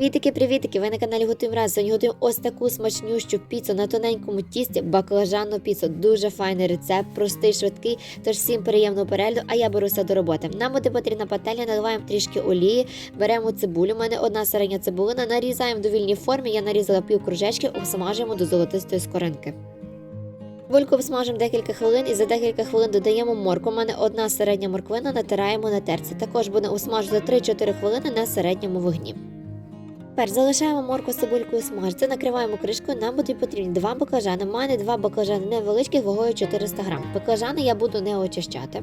Привітики-привітики! Ви на каналі Готуємо раз. Сьогодні готуємо ось таку смачнющу піцу на тоненькому тісті, баклажанну піцу. Дуже файний рецепт, простий, швидкий. Тож всім приємного перегляду, а я беруся до роботи. Нам буде потрібна пательня, наливаємо трішки олії, беремо цибулю. У мене одна середня цибулина, нарізаємо в довільній формі. Я нарізала пів кружечки, обсмажуємо до золотистої скоринки. Цибульку обсмажимо декілька хвилин і за декілька хвилин додаємо морку. У мене одна середня морквина, натираємо на терці. Також буде усмажувати 3-4 хвилини на середньому вогні. Тепер залишаємо морку з цибулькою смажити, накриваємо кришкою. Нам будуть потрібні два баклажани. У мене два баклажани невеличких, вагою 400 грам. Баклажани я буду не очищати.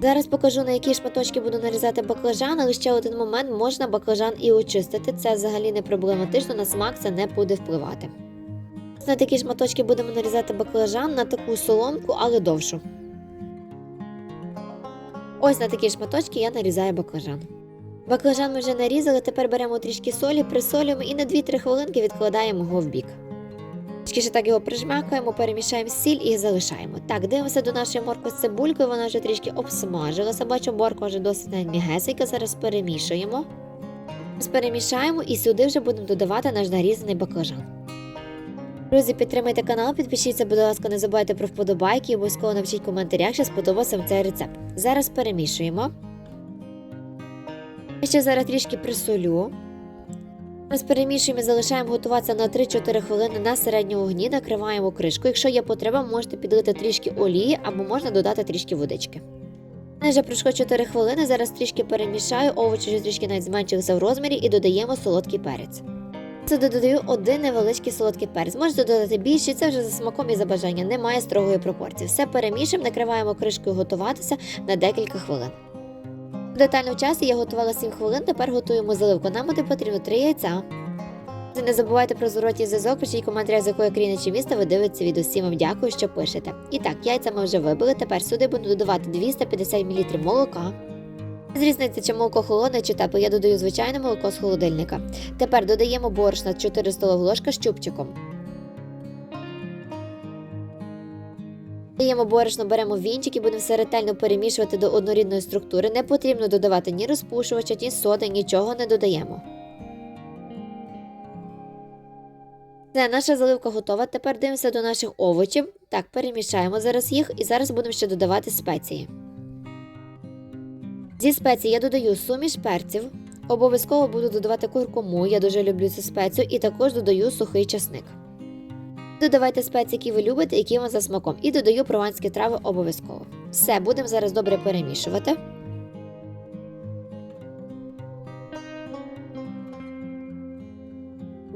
Зараз покажу, на які шматочки буду нарізати баклажан, але ще один момент можна баклажан і очистити. Це взагалі не проблематично, на смак це не буде впливати. На такі шматочки будемо нарізати баклажан на таку соломку, але довшу. Ось на такі шматочки я нарізаю баклажан. Баклажан ми вже нарізали, тепер беремо трішки солі, присолюємо і на 2-3 хвилинки відкладаємо його в бік. Трішки ще так його прижмякуємо, перемішаємо сіль і залишаємо. Так, дивимося до нашої моркви з цибулькою, вона вже трішки обсмажилася. Бачу, морква вже досить навіть зараз перемішуємо. Перемішаємо і сюди вже будемо додавати наш нарізаний баклажан. Друзі, підтримайте канал, підпишіться, будь ласка, не забувайте про вподобайки і обов'язково напишіть в коментарях, що сподобався вам цей рецепт. Зараз перемішуємо. Я ще зараз трішки присолю. Ми перемішуємо і залишаємо готуватися на 3-4 хвилини на середньому вогні, накриваємо кришку. Якщо є потреба, можете підлити трішки олії або можна додати трішки водички. Вже пройшло 4 хвилини, зараз трішки перемішаю, овочі вже трішки навіть зменшилися в розмірі і додаємо солодкий перець. Це додаю один невеличкий солодкий перець. Можете додати більше, це вже за смаком і за бажанням, немає строгої пропорції. Все перемішуємо, накриваємо кришкою готуватися на декілька хвилин. В часі я готувала 7 хвилин, тепер готуємо заливку. Нам буде потрібно 3 яйця. Не забувайте про зворотній зв'язок, пишіть в коментарях, з якої країни чи міста ви дивитеся відео. Всім вам дякую, що пишете. І так, яйця ми вже вибили. Тепер сюди буду додавати 250 мл молока. З різниці, чи молоко холодне чи тепле, я додаю звичайне молоко з холодильника. Тепер додаємо борошна 4 столові ложка з чубчиком. Даємо борошно, беремо вінчик і будемо все ретельно перемішувати до однорідної структури. Не потрібно додавати ні розпушувача, ні соди, нічого не додаємо. Все, наша заливка готова. Тепер дивимося до наших овочів. Так, перемішаємо зараз їх і зараз будемо ще додавати спеції. Зі спецій я додаю суміш перців. Обов'язково буду додавати куркуму, я дуже люблю цю спецію, і також додаю сухий часник. Додавайте спеції, які ви любите, які вам за смаком, і додаю прованські трави обов'язково. Все, будемо зараз добре перемішувати.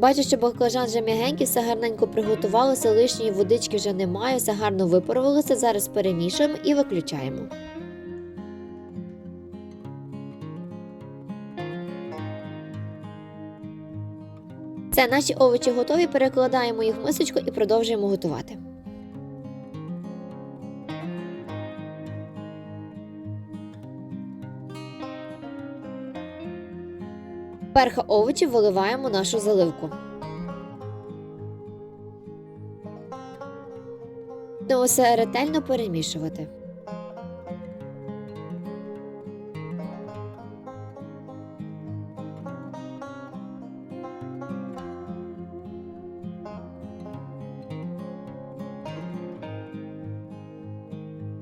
Бачу, що баклажан вже м'ягенький, все гарненько приготувалося, лишньої водички вже немає, все гарно випарувалося. Зараз перемішуємо і виключаємо. Все, наші овочі готові, перекладаємо їх в мисочку і продовжуємо готувати. Перха овочів виливаємо нашу заливку. Будемо все ретельно перемішувати.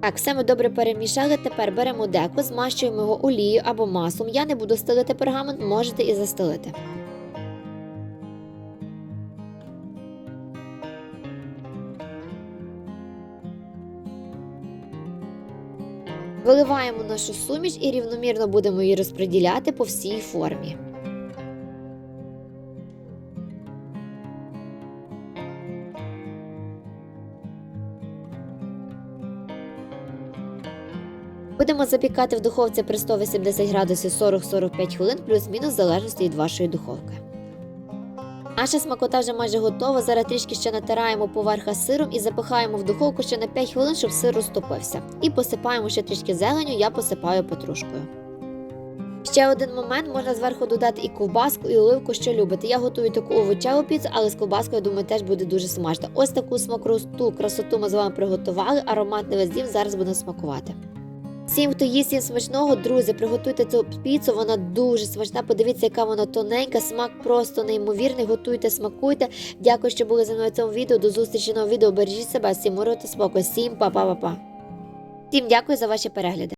Так, все ми добре перемішали. Тепер беремо деко, змащуємо його олією або маслом. Я не буду стелити пергамент, можете і застелити. Виливаємо нашу суміш і рівномірно будемо її розподіляти по всій формі. Будемо запікати в духовці при 180 градусів 40-45 хвилин, плюс-мінус в залежності від вашої духовки. Наша смакота вже майже готова. Зараз трішки ще натираємо поверха сиром і запихаємо в духовку ще на 5 хвилин, щоб сир розтопився. І посипаємо ще трішки зеленю, я посипаю петрушкою. Ще один момент можна зверху додати і ковбаску, і оливку, що любите. Я готую таку овочеву піцу, але з ковбаскою, я думаю, теж буде дуже смачно. Ось таку смакросту, красоту ми з вами приготували, аромат не зараз будемо смакувати. Всім, хто їсть їм смачного, друзі, приготуйте цю піцу, вона дуже смачна. Подивіться, яка вона тоненька, смак просто неймовірний. Готуйте, смакуйте. Дякую, що були зі мною в цьому відео. До зустрічі нового відео. Бережіть себе, всім миру та спокою. Всім па-па-па-па. Всім дякую за ваші перегляди.